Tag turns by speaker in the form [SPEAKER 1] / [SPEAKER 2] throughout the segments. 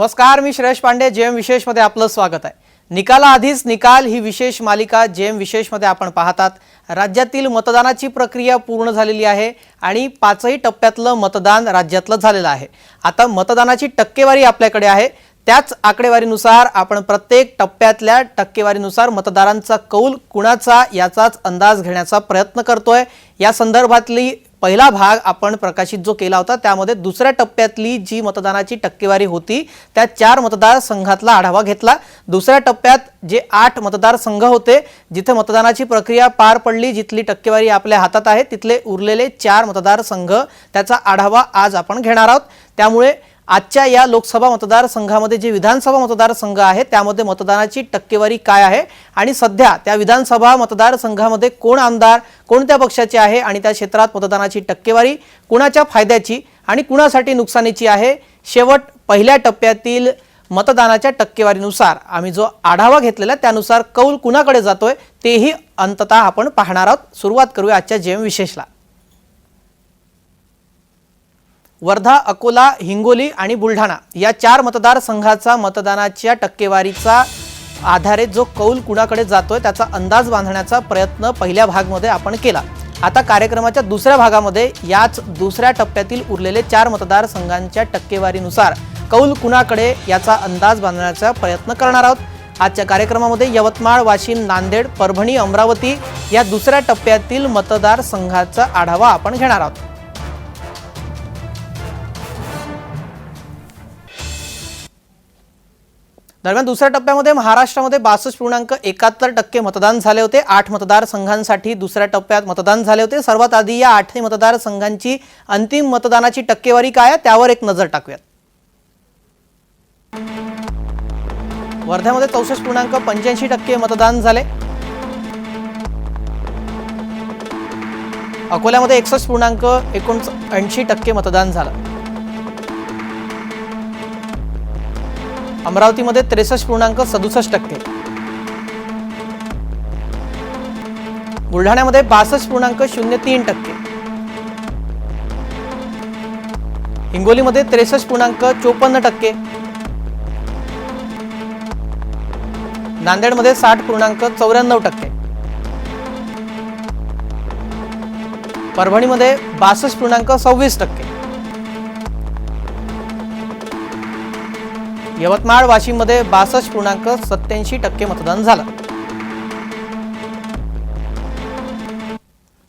[SPEAKER 1] नमस्कार मी श्रेयश पांडे जेएम विशेषमध्ये आपलं स्वागत आहे. निकालाआधीच निकाल ही विशेष मालिका जेएम विशेषमध्ये आपण पाहतात. राज्यातील मतदानाची प्रक्रिया पूर्ण झालेली आहे आणि पाचही टप्प्यातलं मतदान राज्यातलं झालेलं आहे. आता मतदानाची टक्केवारी आपल्याकडे आहे. त्याच आकडेवारीनुसार आपण प्रत्येक टप्प्यातल्या टक्केवारीनुसार मतदारांचा कौल कुणाचा याचाच अंदाज घेण्याचा प्रयत्न करतोय. या संदर्भातली पहिला भाग आपण प्रकाशित जो केला होता त्यामध्ये दुसऱ्या टप्प्यातली जी मतदानाची टक्केवारी होती त्या चार मतदारसंघातला आढावा घेतला. दुसऱ्या टप्प्यात जे आठ मतदारसंघ होते जिथे मतदानाची प्रक्रिया पार पडली जिथली टक्केवारी आपल्या हातात आहे तिथले उरलेले चार मतदारसंघ त्याचा आढावा आज आपण घेणार आहोत. त्यामुळे आजच्या या लोकसभा मतदारसंघामध्ये जे विधानसभा मतदारसंघ आहे त्यामध्ये मतदानाची टक्केवारी काय आहे? आणि सध्या त्या विधानसभा मतदारसंघामध्ये कोण आमदार कोणत्या पक्षाचे आहे आणि त्या क्षेत्रात मतदानाची टक्केवारी कुणाच्या फायद्याची आणि कुणासाठी नुकसानीची आहे? शेवट पहिल्या टप्प्यातील मतदानाच्या टक्केवारीनुसार आम्ही जो आढावा घेतलेला त्यानुसार कौल कुणाकडे जातोय तेही अंततः आपण पाहणार आहोत. सुरुवात करूया आजच्या जेम विशेषला. वर्धा अकोला हिंगोली आणि बुलढाणा या चार मतदारसंघाचा मतदानाच्या टक्केवारीचा आधारे जो कौल कुणाकडे जातोय त्याचा अंदाज बांधण्याचा प्रयत्न पहिल्या भागमध्ये आपण केला. आता कार्यक्रमाच्या दुसऱ्या भागामध्ये याच दुसऱ्या टप्प्यातील उरलेले चार मतदारसंघांच्या टक्केवारीनुसार कौल कुणाकडे याचा अंदाज बांधण्याचा प्रयत्न करणार आहोत. आजच्या कार्यक्रमामध्ये यवतमाळ वाशिम नांदेड परभणी अमरावती या दुसऱ्या टप्प्यातील मतदारसंघाचा आढावा आपण घेणार आहोत. दरम्यान दुसऱ्या टप्प्यामध्ये महाराष्ट्रामध्ये बासष्ट पूर्णांक एकाहत्तर टक्के मतदान झाले होते. आठ मतदारसंघांसाठी दुसऱ्या टप्प्यात मतदान झाले होते. सर्वात आधी या आठही मतदारसंघांची अंतिम मतदानाची टक्केवारी काय आहे? त्यावर एक नजर टाकूयात. वर्ध्यामध्ये चौसष्ट पूर्णांक पंच्याऐंशी टक्के मतदान झाले. अकोल्यामध्ये एकसष्ट पूर्णांक एकोणऐंशी टक्के मतदान झालं. अमरावतीमध्ये त्रेसष्ट पूर्णांक सदुसष्ट टक्के. बुलढाण्यामध्ये बासष्ट पूर्णांक शून्य तीन टक्के. हिंगोलीमध्ये त्रेसष्ट पूर्णांक चोपन्न टक्के. नांदेडमध्ये साठ पूर्णांक चौऱ्याण्णव टक्के. परभणीमध्ये बासष्ट पूर्णांक सव्वीस टक्के. यवतमाळ वाशिममध्ये बासष्ट पूर्णांक सत्याऐंशी टक्के मतदान झालं.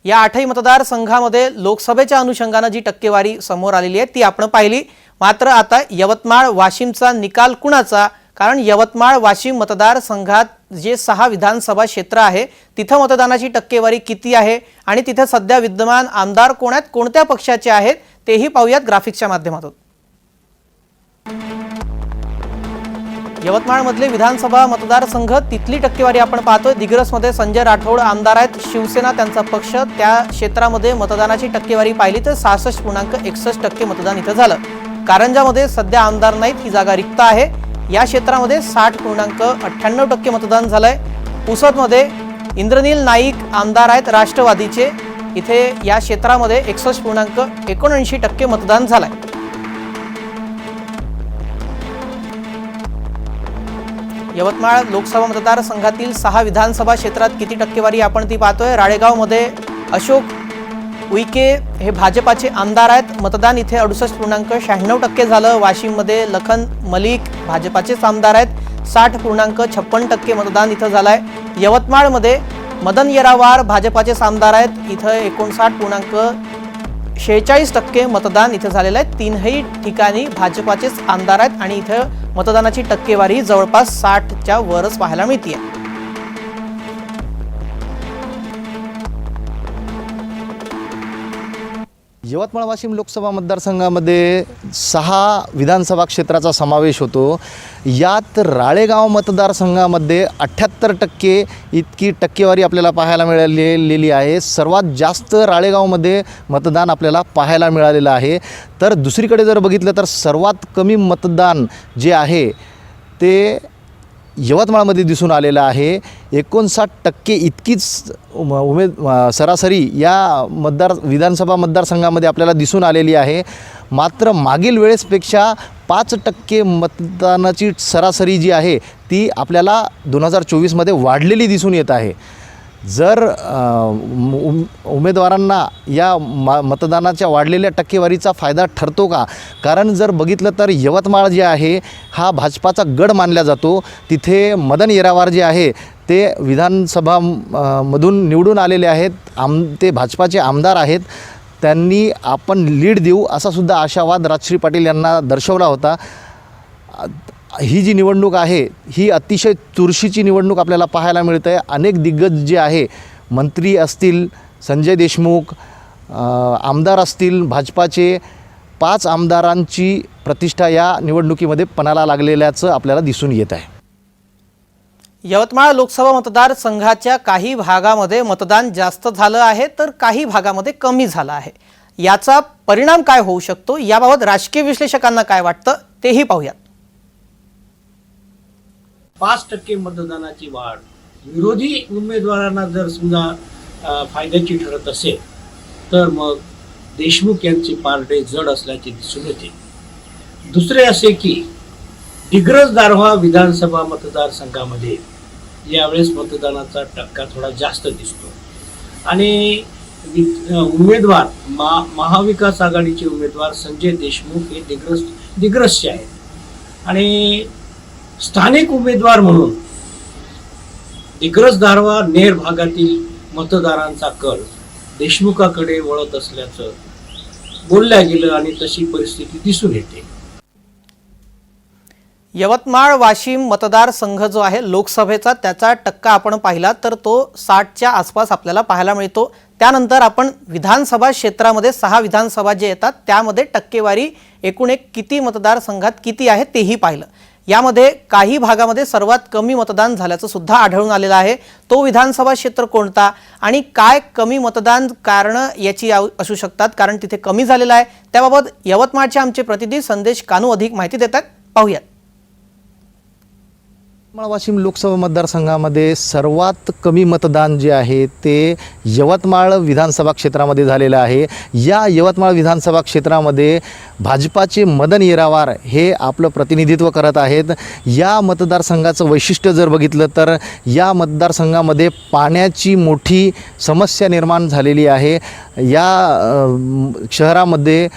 [SPEAKER 1] या आठही मतदारसंघामध्ये लोकसभेच्या अनुषंगानं जी टक्केवारी समोर आलेली आहे ती आपण पाहिली. मात्र आता यवतमाळ वाशिमचा निकाल कुणाचा? कारण यवतमाळ वाशिम मतदारसंघात जे सहा विधानसभा क्षेत्र आहे तिथं मतदानाची टक्केवारी किती आहे? आणि तिथे सध्या विद्यमान आमदार कोण आहेत? कोणत्या पक्षाचे आहेत? तेही पाहूयात ग्राफिक्सच्या माध्यमातून. यवतमाळमधले विधानसभा मतदारसंघ तिथली टक्केवारी आपण पाहतोय. दिग्रसमध्ये संजय राठोड आमदार आहेत. शिवसेना त्यांचा पक्ष. त्या क्षेत्रामध्ये मतदानाची टक्केवारी पाहिली तर सहासष्ट पूर्णांक एकसष्ट टक्के मतदान इथं झालं. कारंजामध्ये सध्या आमदार नाहीत ही जागा रिक्त आहे. या क्षेत्रामध्ये साठ पूर्णांक अठ्ठ्याण्णव टक्के मतदान झालंय. पुसदमध्ये इंद्रनील नाईक आमदार आहेत राष्ट्रवादीचे. इथे या क्षेत्रामध्ये एकसष्ट पूर्णांक एकोणऐंशी टक्के मतदान झालंय. यवतमाळ लोकसभा मतदारसंघातील सहा विधानसभा क्षेत्रात किती टक्केवारी आपण ती पाहतोय? राळेगावमध्ये अशोक उईके हे भाजपाचे आमदार आहेत. मतदान इथे अडुसष्ट पूर्णांक शहाण्णव टक्के झालं. वाशिममध्ये लखन मलिक भाजपाचेच आमदार आहेत. साठ पूर्णांक छप्पन टक्के मतदान इथं झालंय. यवतमाळमध्ये मदन येरावार भाजपाचेच आमदार आहेत. इथं एकोणसाठ पूर्णांक शेहेचाळीस टक्के मतदान इथं झालेलं आहे. तीनही ठिकाणी भाजपाचेच आमदार आहेत आणि इथं मतदानाची टक्केवारी जवळपास साठच्या वरच पाहायला मिळते
[SPEAKER 2] यवतमाळ वाशिम लोकसभा मतदारसंघामध्ये सहा विधानसभा क्षेत्राचा समावेश होतो. यात राळेगाव मतदारसंघामध्ये अठ्ठ्याहत्तर टक्के इतकी टक्केवारी आपल्याला पाहायला मिळालेली आहे. सर्वात जास्त राळेगावमध्ये मतदान आपल्याला पाहायला मिळालेलं आहे. तर दुसरीकडे जर बघितलं तर सर्वात कमी मतदान जे आहे ते यवतमाळमध्ये दिसून आलेलं आहे. एकोणसाठ टक्के इतकीच उमेद सरासरी या मतदार विधानसभा मतदारसंघामध्ये आपल्याला दिसून आलेली आहे. मात्र मागील वेळेसपेक्षा पाच टक्के मतदानाची सरासरी जी आहे ती आपल्याला दोन हजार चोवीसमध्ये वाढलेली दिसून येत आहे. जर उम उमेदवारांना या म मतदानाच्या वाढलेल्या टक्केवारीचा फायदा ठरतो का? कारण जर बघितलं तर यवतमाळ जे आहे हा भाजपाचा गड मानला जातो. तिथे मदन येरावार जे आहे ते विधानसभा मधून निवडून आलेले आहेत. आम ते भाजपाचे आमदार आहेत. त्यांनी आपण लीड देऊ असा सुद्धा आशावाद राजश्री पाटील यांना दर्शवला होता. ही जी निवडणूक आहे ही अतिशय चुरशीची निवडणूक आपल्याला पाहायला मिळत आहे अनेक दिग्गज जे आहे मंत्री असतील संजय देशमुख आमदार असतील भाजपाचे पाच आमदारांची प्रतिष्ठा या निवडणुकीमध्ये पणाला लागलेल्याचं आपल्याला दिसून येत आहे.
[SPEAKER 1] यवतमाळ लोकसभा मतदारसंघाच्या काही भागामध्ये मतदान जास्त झालं आहे तर काही भागामध्ये कमी झालं आहे. याचा परिणाम काय होऊ शकतो? याबाबत राजकीय विश्लेषकांना काय वाटतं? तेही पाहूयात.
[SPEAKER 3] पाच टक्के मतदानाची वाढ. विरोधी उमेदवारांना जर समजा फायद्याची ठरत असेल तर मग देशमुख यांचे पारडे जड असल्याचे दिसून येते. दुसरे असे की दिग्रज दारव्हा विधानसभा मतदारसंघामध्ये यावेळेस मतदानाचा टक्का थोडा जास्त दिसतो. आणि उमेदवार मा महाविकास आघाडीचे उमेदवार संजय देशमुख हे दिग्रस दिग्रसचे आहेत. आणि स्थानिक उमेदवार म्हणून दिग्रस दारवा नेर भागातील मतदारांचा कल देशमुखाकडे वळत असल्याचं बोलल्या गेलं आणि तशी परिस्थिती दिसून येते.
[SPEAKER 1] यवतमाळ वाशिम मतदारसंघ जो आहे लोकसभेचा त्याचा टक्का आपण पाहिला तर तो साठच्या आसपास आपल्याला पाहायला मिळतो. त्यानंतर आपण विधानसभा क्षेत्रामध्ये सहा विधानसभा जे येतात त्यामध्ये टक्केवारी एकूण एक किती मतदारसंघात किती आहे तेही पाहिलं. यामध्ये काही भागामध्ये सर्वात कमी मतदान झाल्याचं सुद्धा आढळून आलेलं आहे. तो विधानसभा क्षेत्र कोणता आणि काय कमी मतदान कारणं याची आव- असू शकतात? कारण तिथे कमी झालेलं आहे. त्याबाबत यवतमाळचे आमचे प्रतिनिधी संदेश कानू अधिक माहिती देतात. पाहूयात.
[SPEAKER 2] यवतमाळ वाशिम लोकसभा मतदारसंघामध्ये सर्वात कमी मतदान जे आहे ते यवतमाळ विधानसभा क्षेत्रामध्ये झालेलं आहे. या यवतमाळ विधानसभा क्षेत्रामध्ये भाजपाचे मदन येरावार हे आपलं प्रतिनिधित्व करत आहेत. या मतदारसंघाचं वैशिष्ट्य जर बघितलं तर या मतदारसंघामध्ये पाण्याची मोठी समस्या निर्माण झालेली आहे. या शहरामध्ये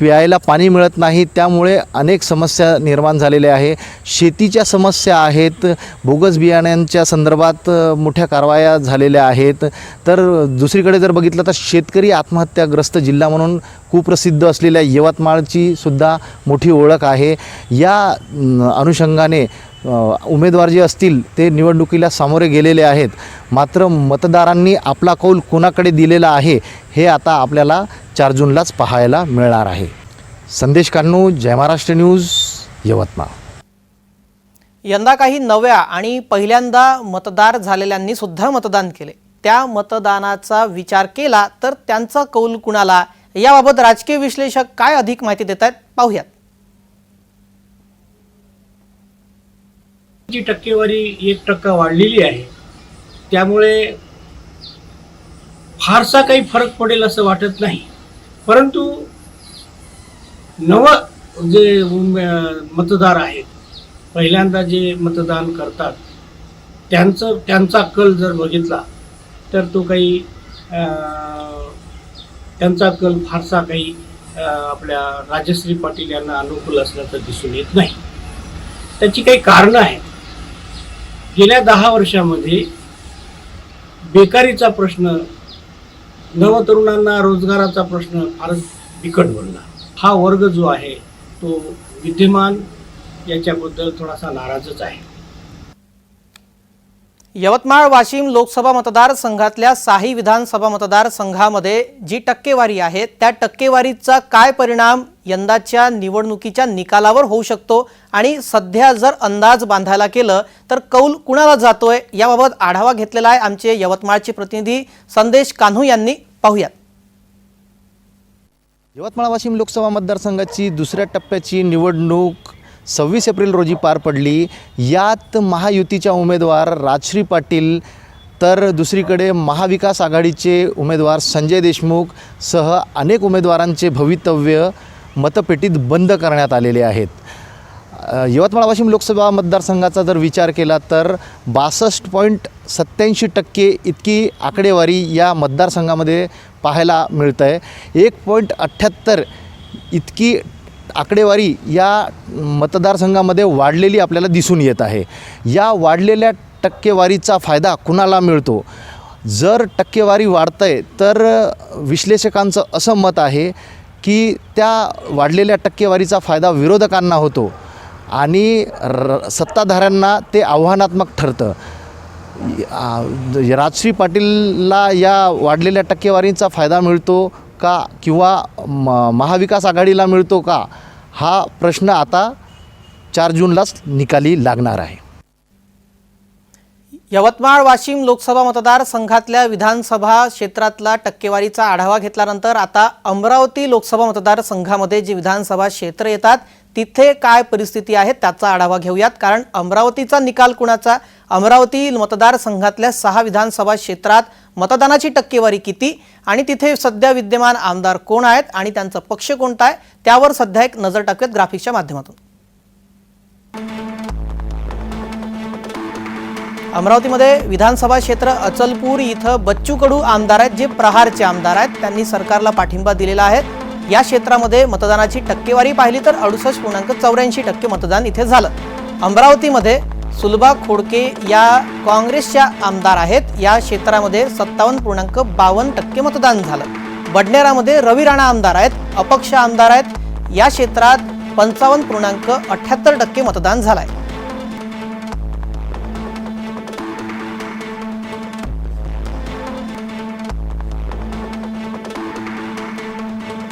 [SPEAKER 2] प्यायला पाणी मिळत नाही त्यामुळे अनेक समस्या निर्माण झालेल्या आहे. शेतीच्या समस्या आहेत बोगस बियाण्यांच्या संदर्भात मोठ्या कारवाया झालेल्या आहेत. तर दुसरीकडे जर बघितलं तर शेतकरी आत्महत्याग्रस्त जिल्हा म्हणून कुप्रसिद्ध असलेल्या यवतमाळची सुद्धा मोठी ओळख आहे. या अनुषंगाने उमेदवार जे असतील ते निवडणुकीला सामोरे गेलेले आहेत. मात्र मतदारांनी आपला कौल कोणाकडे दिलेला आहे हे आता आपल्याला चार जूनलाच पाहायला मिळणार आहे. संदेश कान्नू जय महाराष्ट्र न्यूज यवतमाळ.
[SPEAKER 1] यंदा काही नव्या आणि पहिल्यांदा मतदार झालेल्यांनी सुद्धा मतदान केले. त्या मतदानाचा विचार केला तर त्यांचा कौल कुणाला? याबाबत राजकीय विश्लेषक काय अधिक माहिती देत आहेत पाहूयात.
[SPEAKER 3] जी टक्केवारी एक टक्का वाढलेली आहे त्यामुळे फारसा काही फरक पडेल असं वाटत नाही. परंतु नव जे मतदार आहेत पहिल्यांदा जे मतदान करतात त्यांचं त्यांचा कल जर बघितला तर तो काही अं, त्यांचा कल फारसा काही आपल्या राजश्री पाटील यांना अनुकूल असल्याचं दिसून येत नाही. त्याची काही कारणं आहेत. गेल्या दहा वर्षामध्ये बेकारीचा प्रश्न नवतरुणांना रोजगाराचा प्रश्न फारच बिकट बनला. हा वर्ग जो आहे तो विद्यमान याच्याबद्दल थोडासा नाराजच आहे.
[SPEAKER 1] यवतमाळ वाशिम लोकसभा मतदारसंघातल्या साही विधानसभा मतदारसंघामध्ये जी टक्केवारी आहे त्या टक्केवारीचा काय परिणाम यंदाच्या निवडणुकीच्या निकालावर होऊ शकतो. आणि सध्या जर अंदाज बांधायला केलं तर कौल कुणाला जातोय याबाबत आढावा घेतलेला आहे आमचे यवतमाळचे प्रतिनिधी संदेश कान्हू यांनी. पाहूयात.
[SPEAKER 2] यवतमाळ वाशिम लोकसभा मतदारसंघाची दुसऱ्या टप्प्याची निवडणूक सव्वीस एप्रिल रोजी पार पडली. यात महायुतीच्या उमेदवार राजश्री पाटील तर दुसरीकडे महाविकास आघाडीचे उमेदवार संजय देशमुख सह अनेक उमेदवारांचे भवितव्य मतपेटीत बंद करण्यात आलेले आहेत. यवतमाळ वाशिम लोकसभा मतदारसंघाचा जर विचार केला तर बासष्ट पॉईंट सत्याऐंशी टक्के इतकी आकडेवारी या मतदारसंघामध्ये पाहायला मिळत आहे एक पॉईंट अठ्ठ्याहत्तर इतकी आकडेवारी या मतदारसंघामध्ये वाढलेली आपल्याला दिसून येत आहे. या वाढलेल्या टक्केवारीचा फायदा कुणाला मिळतो? जर टक्केवारी वाढतं आहे तर विश्लेषकांचं असं मत आहे की त्या वाढलेल्या टक्केवारीचा फायदा विरोधकांना होतो आणि र सत्ताधाऱ्यांना ते आव्हानात्मक ठरतं. राजश्री पाटीलला या वाढलेल्या टक्केवारीचा फायदा मिळतो का किंवा म महाविकास आघाडीला मिळतो का? हा प्रश्न आता चार जूनलाच निकाली लागणार आहे.
[SPEAKER 1] यवतमाळ वाशिम लोकसभा मतदारसंघातल्या विधानसभा क्षेत्रातला टक्केवारीचा आढावा घेतल्यानंतर आता अमरावती लोकसभा मतदारसंघामध्ये जे विधानसभा क्षेत्र येतात तिथे काय परिस्थिती आहे त्याचा आढावा घेऊयात. कारण अमरावतीचा निकाल कुणाचा? अमरावती मतदारसंघातल्या सहा विधानसभा क्षेत्रात मतदानाची टक्केवारी किती? आणि तिथे सध्या विद्यमान आमदार कोण आहेत आणि त्यांचा पक्ष कोणता आहे? त्यावर सध्या एक नजर टाकूयात ग्राफिक्सच्या माध्यमातून. अमरावतीमध्ये विधानसभा क्षेत्र अचलपूर इथं बच्चू कडू आमदार आहेत जे प्रहारचे आमदार आहेत. त्यांनी सरकारला पाठिंबा दिलेला आहे. या क्षेत्रामध्ये मतदानाची टक्केवारी पाहिली तर अडुसष्ट पूर्णांक चौऱ्याऐंशी टक्के मतदान इथे झालं. अमरावतीमध्ये सुलभा खोडके या काँग्रेसच्या आमदार आहेत. या क्षेत्रामध्ये सत्तावन्न पूर्णांक बावन्न टक्के मतदान झालं. बडनेरामध्ये रवी राणा आमदार आहेत अपक्ष आमदार आहेत. या क्षेत्रात पंचावन्न पूर्णांक अठ्ठ्याहत्तर टक्के मतदान झालं आहे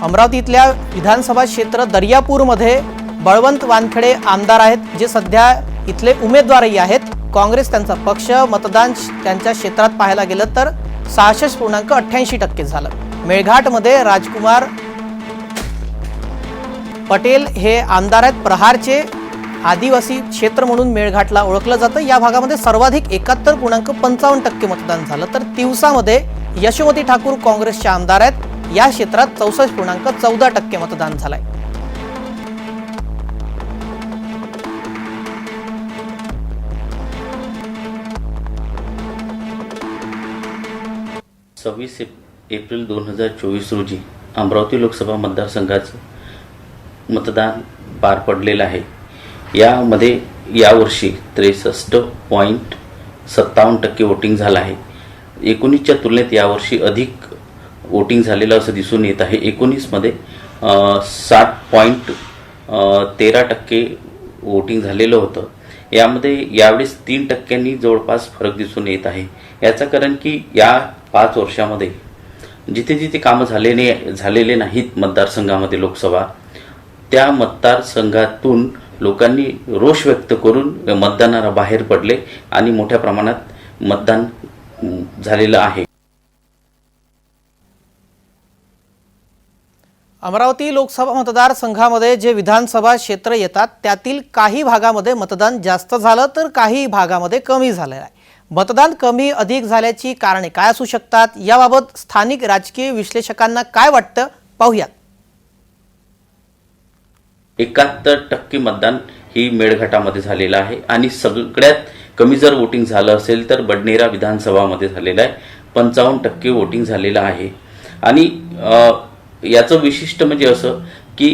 [SPEAKER 1] अमरावतीतल्या विधानसभा क्षेत्र दर्यापूरमध्ये बळवंत वानखेडे आमदार आहेत जे सध्या इथले उमेदवारही आहेत. काँग्रेस त्यांचा पक्ष मतदान त्यांच्या क्षेत्रात पाहायला गेलं तर सहासष्ट पूर्णांक अठ्ठ्याऐंशी टक्के झालं. मेळघाटमध्ये राजकुमार पटेल हे आमदार आहेत. प्रहारचे आदिवासी क्षेत्र म्हणून मेळघाटला ओळखलं जातं. या भागामध्ये सर्वाधिक एकाहत्तर पूर्णांक पंचावन्न टक्के मतदान झालं. तर तिवसामध्ये यशोमती ठाकूर काँग्रेसचे आमदार आहेत. या क्षेत्रात चौसष्ट पूर्णांक चौदा टक्के मतदान झालंय.
[SPEAKER 4] सव्वीस एप एप्रिल दोन हजार चोवीस रोजी अमरावती लोकसभा मतदारसंघाचं मतदान पार पडलेलं आहे. यामध्ये यावर्षी त्रेसष्ट पॉईंट सत्तावन्न टक्के वोटिंग झालं आहे. एकोणीसच्या तुलनेत यावर्षी अधिक वोटिंग झालेलं असं दिसून येत आहे. एकोणीसमध्ये सात पॉईंट तेरा टक्के वोटिंग झालेलं होतं. यामध्ये यावेळेस तीन टक्क्यांनी जवळपास फरक दिसून येत आहे. याचं कारण की या पाच वर्षामध्ये जिथे जिथे कामं झालेले झालेले नाहीत मतदारसंघामध्ये लोकसभा त्या मतदारसंघातून लोकांनी रोष व्यक्त करून मतदानाला बाहेर पडले आणि मोठ्या प्रमाणात मतदान झालेलं आहे.
[SPEAKER 1] अमरावती लोकसभा मतदारसंघामध्ये जे विधानसभा क्षेत्र येतात त्यातील काही भागामध्ये मतदान जास्त झालं तर काही भागामध्ये कमी झालं आहे. मतदान कमी अधिक झाल्याची कारणे काय असू शकतात? याबाबत स्थानिक राजकीय विश्लेषकांना काय वाटतं? पाहूयात.
[SPEAKER 4] एकाहत्तर टक्के मतदान ही मेळघाटामध्ये झालेलं आहे आणि सगळ्यात कमी जर वोटिंग झालं असेल तर बडनेरा विधानसभामध्ये झालेलं आहे. पंचावन्न टक्के वोटिंग झालेलं आहे. आणि याचं विशिष्ट म्हणजे असं की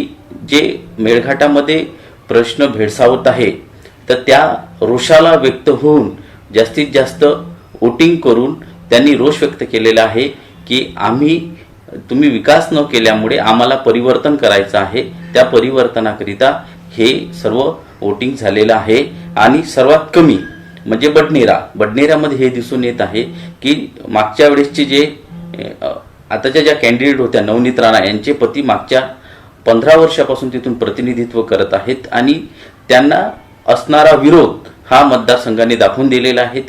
[SPEAKER 4] जे मेळघाटामध्ये प्रश्न भेडसावत आहे तर त्या रोषाला व्यक्त होऊन जास्तीत जास्त वोटिंग करून त्यांनी रोष व्यक्त केलेला आहे की आम्ही तुम्ही विकास न केल्यामुळे आम्हाला परिवर्तन करायचं आहे. त्या परिवर्तनाकरिता हे सर्व वोटिंग झालेलं आहे. आणि सर्वात कमी म्हणजे बडनेरा. बडनेरामध्ये हे दिसून येत आहे की मागच्या वेळेसचे जे आताच्या ज्या कॅन्डिडेट होत्या नवनीत राणा यांचे पती मागच्या पंधरा वर्षापासून तिथून प्रतिनिधित्व करत आहेत आणि त्यांना असणारा विरोध हा मतदारसंघाने दाखवून दिलेला आहे.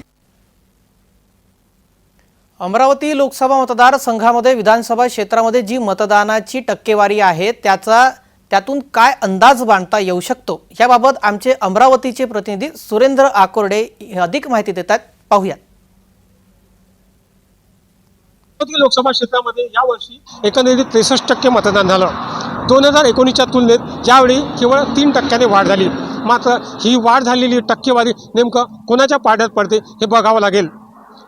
[SPEAKER 1] अमरावती लोकसभा मतदारसंघामध्ये विधानसभा क्षेत्रामध्ये जी मतदानाची टक्केवारी आहे त्याचा त्यातून काय अंदाज बांधता येऊ शकतो? याबाबत आमचे अमरावतीचे प्रतिनिधी सुरेंद्र आकोर्डे अधिक माहिती देतात. पाहूयात.
[SPEAKER 5] गणपती लोकसभा क्षेत्रामध्ये यावर्षी एकंदरीत त्रेसष्ट टक्के मतदान झालं. दोन हजार एकोणीसच्या तुलनेत यावेळी केवळ तीन टक्क्याने वाढ झाली. मात्र ही वाढ झालेली टक्केवारी नेमकं कोणाच्या पाड्यात पडते हे बघावं लागेल.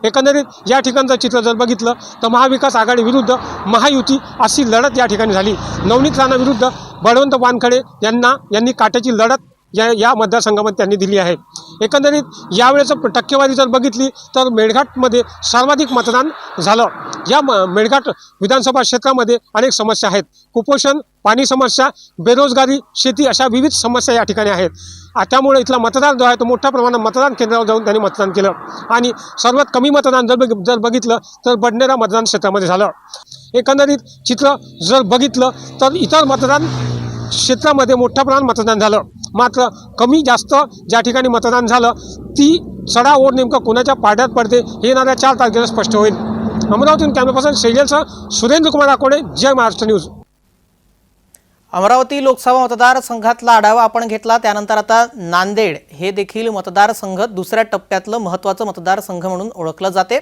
[SPEAKER 5] एकंदरीत या ठिकाणचं चित्र जर बघितलं तर महाविकास आघाडी विरुद्ध महायुती अशी लढत या ठिकाणी झाली. नवनीत राणा विरुद्ध बळवंत वानखडे यांना यांनी काट्याची लढत या या मतदारसंघामध्ये त्यांनी दिली आहे. एकंदरीत यावेळेचं टक्केवारी जर बघितली तर मेळघाटमध्ये सर्वाधिक मतदान झालं. या म मेळघाट विधानसभा क्षेत्रामध्ये अनेक समस्या आहेत. कुपोषण पाणी समस्या बेरोजगारी शेती अशा विविध समस्या या ठिकाणी आहेत. त्यामुळे इथला मतदार जो आहे तो मोठ्या प्रमाणात मतदान केंद्रावर जाऊन त्यांनी मतदान केलं. आणि सर्वात कमी मतदान जर जर बघितलं तर बडनेरा मतदान क्षेत्रामध्ये झालं. एकंदरीत चित्र जर बघितलं तर इतर मतदान क्षेत्रामध्ये मोठ्या प्रमाणात मतदान झालं. मात्र कमी जास्त ज्या ठिकाणी मतदान झालं ती चढाओढ नेमकं कोणाच्या पाड्यात पडते हे येणाऱ्या चार तारखेला स्पष्ट होईल. अमरावतीहून कॅमेरापासून शैलेलसह सुरेंद्र कुमार आकोडे जय महाराष्ट्र न्यूज.
[SPEAKER 1] अमरावती लोकसभा मतदारसंघातला आढावा आपण घेतला त्यानंतर आता नांदेड हे देखील मतदारसंघ दुसऱ्या टप्प्यातलं महत्त्वाचं मतदारसंघ म्हणून ओळखलं जाते.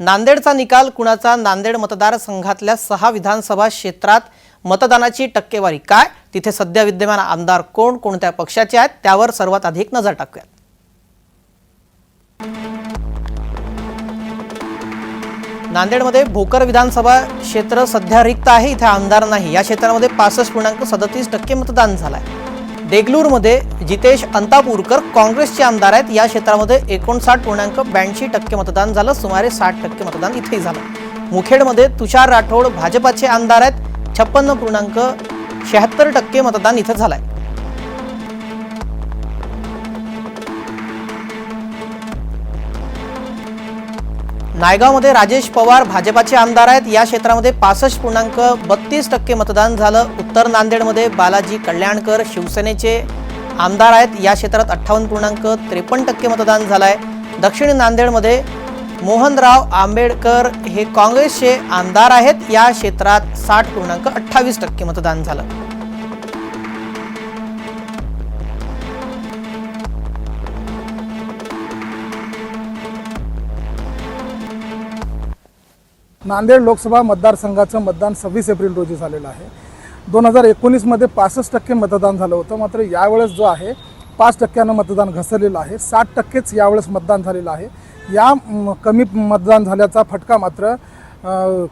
[SPEAKER 1] नांदेडचा निकाल कुणाचा? नांदेड मतदारसंघातल्या सहा विधानसभा क्षेत्रात मतदानाची टक्केवारी काय? तिथे सध्या विद्यमान आमदार कोण? कोणत्या पक्षाचे आहेत? त्यावर सर्वात अधिक नजर टाकूयात. नांदेडमध्ये भोकर विधानसभा क्षेत्र सध्या रिक्त आहे. इथे आमदार नाही. या क्षेत्रामध्ये पासष्ट पूर्णांक सदतीस टक्के मतदान झालंय. देगलूरमध्ये जितेश अंतापूरकर काँग्रेसचे आमदार आहेत. या क्षेत्रामध्ये एकोणसाठ पूर्णांक ब्याऐंशी टक्के मतदान झालं. सुमारे साठ टक्के मतदान इथेही झालं. मुखेडमध्ये तुषार राठोड भाजपाचे आमदार आहेत. छप्पन्न पूर्णांक शहात्तर टक्के मतदान इथं झालंय. नायगावमध्ये राजेश पवार भाजपाचे आमदार आहेत. या क्षेत्रामध्ये पासष्ट पूर्णांक बत्तीस टक्के मतदान झालं. उत्तर नांदेडमध्ये बालाजी कल्याणकर शिवसेनेचे आमदार आहेत. या क्षेत्रात अठ्ठावन्न पूर्णांक त्रेपन्न टक्के मतदान झालं आहे दक्षिण नांदेडमध्ये मोहनराव आंबेडकर हे काँग्रेसचे आमदार आहेत. या क्षेत्रात साठ पूर्णांक अठ्ठावीस टक्के मतदान झालं.
[SPEAKER 6] नांदेड लोकसभा मतदारसंघाचं मतदान सव्वीस एप्रिल रोजी झालेलं आहे. दोन हजार एकोणीसमध्ये पासष्ट टक्के मतदान झालं होतं. मात्र यावेळेस जो आहे पाच टक्क्यानं मतदान घसरलेलं आहे. साठ टक्केच यावेळेस मतदान झालेलं आहे. या कमी मतदान झाल्याचा फटका मात्र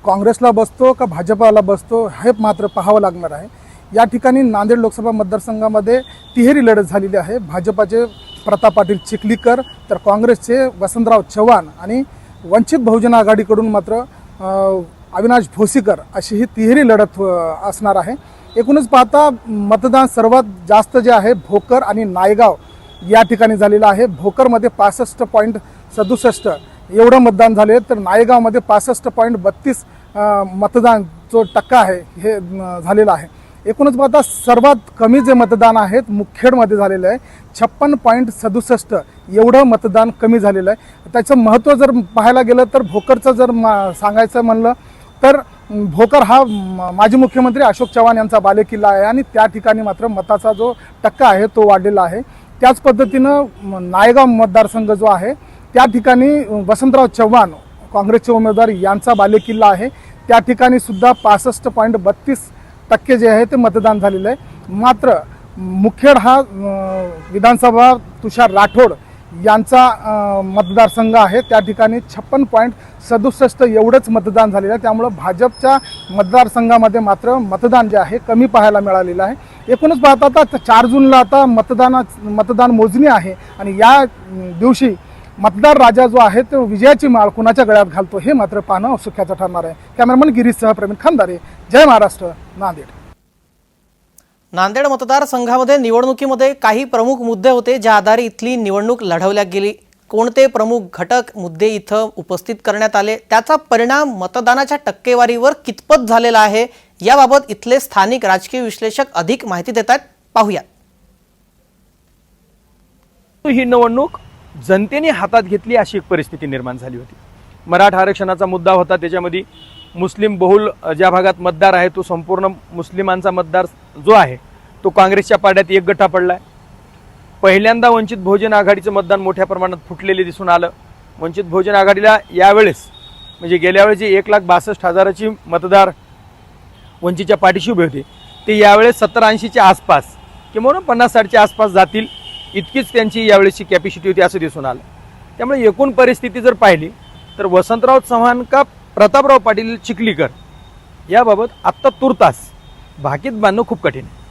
[SPEAKER 6] काँग्रेसला बसतो का भाजपाला बसतो हे मात्र पाहावं लागणार आहे. या ठिकाणी नांदेड लोकसभा मतदारसंघामध्ये तिहेरी लढत झालेली आहे. भाजपाचे प्रताप पाटील चिखलीकर तर काँग्रेसचे वसंतराव चव्हाण आणि वंचित बहुजन आघाडीकडून मात्र अविनाश भोसीकर अशी ही तिहेरी लढत असणार आहे. एकूणच पाहता मतदान सर्वात जास्त जे आहे भोकर आणि नायगाव या ठिकाणी झालेलं आहे. भोकरमध्ये पासष्ट पॉईंट सदुसष्ट. एवढं मतदान झाले तर नायगावमध्ये पासष्ट पॉईंट बत्तीस मतदान जो टक्का आहे हे झालेला आहे. एकूणच पाहता सर्वात कमी जे मतदान आहेत मुखेडमध्ये झालेलं आहे. छप्पन पॉईंट सदुसष्ट एवढं मतदान कमी झालेलं आहे. त्याचं महत्त्व जर पाहायला गेलं तर भोकरचं जर मा सांगायचं म्हणलं तर भोकर हा माजी मुख्यमंत्री अशोक चव्हाण यांचा बालेकिल्ला आहे. आणि त्या ठिकाणी मात्र मताचा जो टक्का आहे तो वाढलेला आहे. त्याच पद्धतीनं नायगाव मतदारसंघ जो आहे त्या ठिकाणी वसंतराव चव्हाण काँग्रेसचे उमेदवार यांचा बालेकिल्ला आहे. त्या ठिकाणी सुद्धा पासष्ट पॉईंट बत्तीस टक्के जे आहे ते मतदान झालेलं आहे. मात्र मुखेड हा विधानसभा तुषार राठोड यांचा मतदारसंघ आहे. त्या ठिकाणी छप्पन पॉईंट सदुसष्ट एवढंच मतदान झालेलं आहे. त्यामुळं भाजपच्या मतदारसंघामध्ये मात्र मतदान जे आहे कमी पाहायला मिळालेलं आहे. एकूणच पाहता आता चार जूनला आता मतदाना मतदान मोजणी आहे. आणि या दिवशी मतदार राजा जो आहे तो विजयाची माळ कुणाच्या गळ्यात घालतो हे मात्र पाहणं सुख्याचं ठरणार आहे. कॅमेरामन गिरीशसह प्रवीण खंदारे जय महाराष्ट्र नांदेड.
[SPEAKER 1] नांदेड मतदारसंघामध्ये निवडणुकीमध्ये काही प्रमुख मुद्दे होते ज्या आधारे इथली निवडणूक लढवल्या गेली. कोणते प्रमुख घटक मुद्दे इथं उपस्थित करण्यात आले? त्याचा परिणाम मतदानाच्या टक्केवारीवर कितपत झालेला आहे? याबाबत इथले स्थानिक राजकीय विश्लेषक अधिक माहिती देत आहेत. पाहूयात.
[SPEAKER 7] ही निवडणूक जनतेने हातात घेतली अशी एक परिस्थिती निर्माण झाली होती. मराठा आरक्षणाचा मुद्दा होता त्याच्यामध्ये मुस्लिम बहुल ज्या भागात मतदार आहे तो संपूर्ण मुस्लिमांचा मतदार जो आहे तो काँग्रेसच्या पाड्यात एक गठ्ठा आहे पहिल्यांदा वंचित बहुजन आघाडीचं मतदान मोठ्या प्रमाणात फुटलेले दिसून आलं. वंचित बहुजन आघाडीला यावेळेस म्हणजे गेल्या वेळेस जे एक लाख बासष्ट हजाराची मतदार वंचितच्या पाठीशी उभे होते ते यावेळेस सत्तर ऐंशीच्या आसपास किंवा पन्नास साठच्या आसपास जातील इतकीच त्यांची यावेळेसची कॅपॅसिटी होती असं दिसून आलं. त्यामुळे एकूण परिस्थिती जर पाहिली तर वसंतराव चव्हाण का प्रतापराव पाटील चिखलीकर याबाबत आत्ता तुर्तास भाकीत बांधणं खूप कठीण आहे.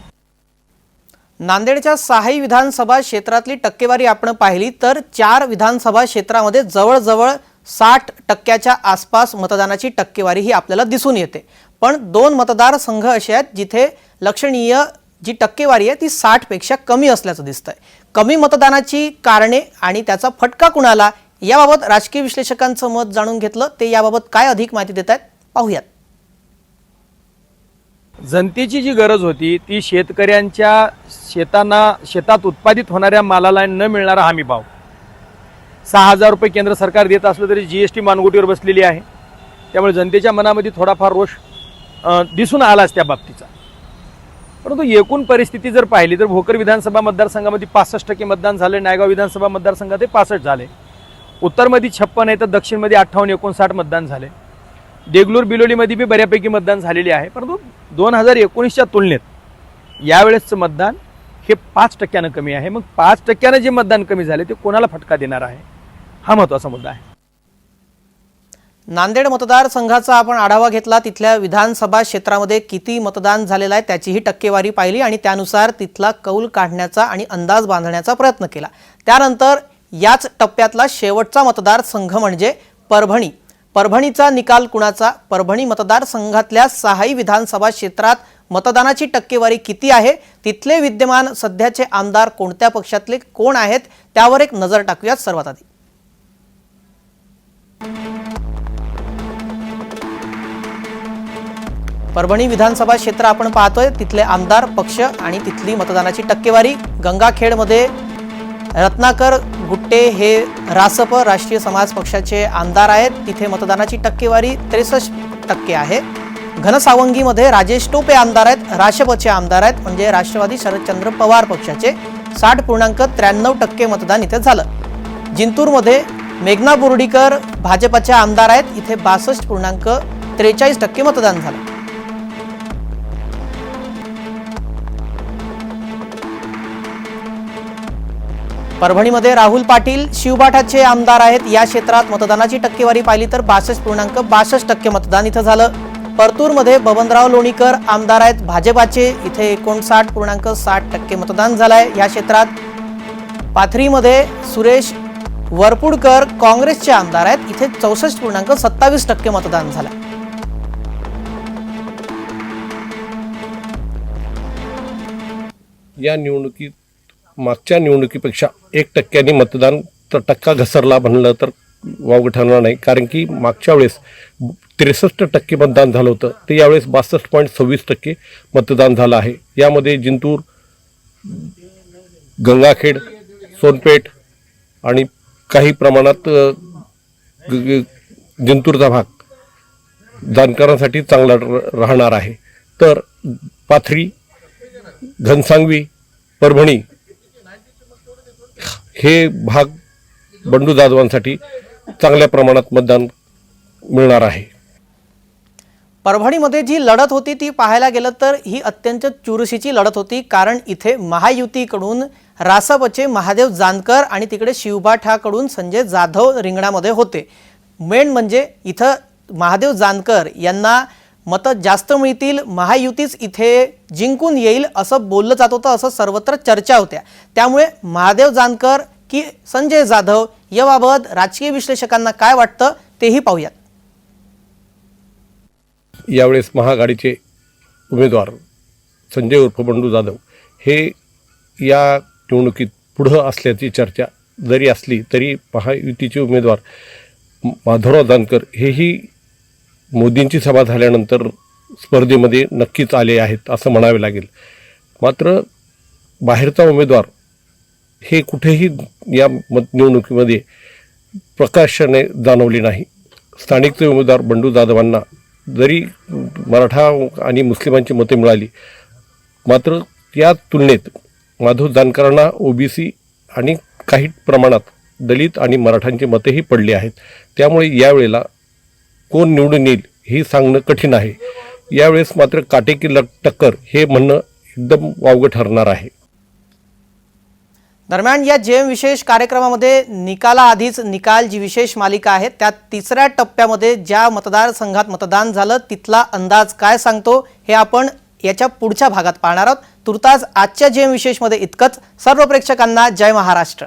[SPEAKER 1] नांदेडच्या सहाही विधानसभा क्षेत्रातली टक्केवारी आपण पाहिली तर चार विधानसभा क्षेत्रामध्ये जवळजवळ साठ टक्क्याच्या आसपास मतदानाची टक्केवारी ही आपल्याला दिसून येते. पण दोन मतदारसंघ असे आहेत जिथे लक्षणीय जी टक्केवारी आहे ती साठपेक्षा कमी असल्याचं दिसतंय. कमी मतदानाची कारणे आणि त्याचा फटका कुणाला याबाबत राजकीय विश्लेषकांचं मत जाणून घेतलं ते याबाबत काय अधिक माहिती देत आहेत पाहूयात.
[SPEAKER 7] जनतेची जी गरज होती ती शेतकऱ्यांच्या शेतांना शेतात उत्पादित होणाऱ्या मालाला न मिळणारा हमी भाव. सहा हजार रुपये केंद्र सरकार देत असलं तरी जी एस टी मानगुटीवर बसलेली आहे. त्यामुळे जनतेच्या मनामध्ये थोडाफार रोष दिसून आलाच त्या बाबतीचा. परंतु एकूण परिस्थिती जर पाहिली तर भोकर विधानसभा मतदारसंघामध्ये पासष्ट टक्के मतदान झाले नायगाव विधानसभा मतदारसंघात ते पासष्ट झाले. उत्तरमध्ये छप्पन आहे तर दक्षिणमध्ये अठ्ठावन्न एकोणसाठ मतदान झाले. देगलूर बिलोलीमध्ये बी बऱ्यापैकी मतदान झालेले आहे. परंतु दोन हजार एकोणीसच्या तुलनेत यावेळेसचं मतदान हे पाच टक्क्यानं कमी आहे. मग पाच टक्क्यानं जे मतदान कमी झाले ते कोणाला फटका देणार आहे? हा महत्त्वाचा मुद्दा आहे.
[SPEAKER 1] नांदेड मतदारसंघाचा आपण आढावा घेतला. तिथल्या विधानसभा क्षेत्रामध्ये किती मतदान झालेलं आहे त्याचीही टक्केवारी पाहिली आणि त्यानुसार तिथला कौल काढण्याचा आणि अंदाज बांधण्याचा प्रयत्न केला. त्यानंतर याच टप्प्यातला शेवटचा मतदारसंघ म्हणजे परभणी. परभणीचा निकाल कुणाचा? परभणी मतदारसंघातल्या सहाही विधानसभा क्षेत्रात मतदानाची टक्केवारी किती आहे? तिथले विद्यमान सध्याचे आमदार कोणत्या पक्षातले? कोण आहेत? त्यावर एक नजर टाकूयात सर्वात आधी. परभणी विधानसभा क्षेत्र आपण पाहतोय तिथले आमदार पक्ष आणि तिथली मतदानाची टक्केवारी. गंगाखेडमध्ये रत्नाकर गुट्टे हे रासप राष्ट्रीय समाज पक्षाचे आमदार आहेत. तिथे मतदानाची टक्केवारी त्रेसष्ट टक्के आहे. घनसावंगीमध्ये राजेश टोपे आमदार आहेत राशपचे आमदार आहेत म्हणजे राष्ट्रवादी शरदचंद्र पवार पक्षाचे साठ पूर्णांक त्र्याण्णव टक्के मतदान इथे झालं. जिंतूरमध्ये मेघना बोर्डीकर भाजपच्या आमदार आहेत इथे बासष्ट पूर्णांक त्रेचाळीस टक्के मतदान झालं. परभणीमध्ये राहुल पाटील शिवबाठाचे आमदार आहेत. या क्षेत्रात मतदानाची टक्केवारी पाहिली तर बासष्ट पूर्णांक बासष्ट टक्के मतदान इथं झालं. परतूरमध्ये बबनराव लोणीकर आमदार आहेत. भाजपाचे इथे एकोणसाठ पूर्णांक साठ टक्के मतदान झालंय. या क्षेत्रात पाथरीमध्ये सुरेश वरपुडकर काँग्रेसचे आमदार आहेत. इथे चौसष्ट पूर्णांक सत्तावीस टक्के मतदान झालं
[SPEAKER 8] या निवडणुकीत मागच्या निवडणुकीपेक्षा एक टक्क्यांनी मतदान तर टक्का घसरला म्हणलं तर वावगं ठरणार नाही. कारण की मागच्या वेळेस त्रेसष्ट टक्के मतदान झालं होतं. ते यावेळेस बासष्ट पॉईंट सव्वीस टक्के मतदान झालं आहे. यामध्ये जिंतूर गंगाखेड सोनपेठ आणि काही प्रमाणात ग- जिंतूरचा भाग जाणकारांसाठी चांगला र- राहणार आहे. तर पाथरी घनसांगवी परभणी हे भाग बंडू जाधवांसाठी चांगल्या प्रमाणात मतदान मिळणार आहे.
[SPEAKER 1] परभणीमध्ये जी लढत होती ती पाहायला गेलं तर ही अत्यंत चुरशीची लढत होती कारण इथे महायुतीकडून रासपचे महादेव जानकर आणि तिकडे शिवबाठाकडून संजय जाधव रिंगणामध्ये होते. मेन म्हणजे इथं महादेव जानकर यांना मतं जास्त मिळतील महायुतीच इथे जिंकून येईल असं बोललं जात होतं असं सर्वत्र चर्चा होत्या. त्यामुळे महादेव जानकर की संजय जाधव याबाबत राजकीय विश्लेषकांना काय वाटतं तेही पाहूयात.
[SPEAKER 8] यावेळेस महाआघाडीचे उमेदवार संजय उर्फ बंडू जाधव हे या निवडणुकीत पुढं असल्याची चर्चा जरी असली तरी महायुतीचे उमेदवार माधवराव जानकर हेही मोदींची सभा झाल्यानंतर स्पर्धेमध्ये नक्कीच आले आहेत असं म्हणावे लागेल. मात्र बाहेरचा उमेदवार हे कुठेही या मत निवडणुकीमध्ये प्रकाशाने जाणवले नाही. स्थानिकचे उमेदवार बंडू जाधवांना जरी मराठा आणि मुस्लिमांची मते मिळाली मात्र या तुलनेत माधव जानकरांना ओबीसी आणि काही प्रमाणात दलित आणि मराठांची मतेही पडली आहेत. त्यामुळे यावेळेला कोण निवडून येईल हे सांगणं कठीण आहे. यावेळेस मात्र काटेकी टक्कर हे म्हणणं एकदम वावगं ठरणार आहे.
[SPEAKER 1] दरम्यान या जेम विशेष कार्यक्रमामध्ये निकालाआधीच निकाल जी विशेष मालिका आहे त्या तिसऱ्या टप्प्यामध्ये ज्या मतदारसंघात मतदान झालं तिथला अंदाज काय सांगतो हे आपण याच्या पुढच्या भागात पाहणार आहोत. तुर्तास आजच्या जेम विशेषमध्ये इतकंच. सर्व प्रेक्षकांना जय महाराष्ट्र.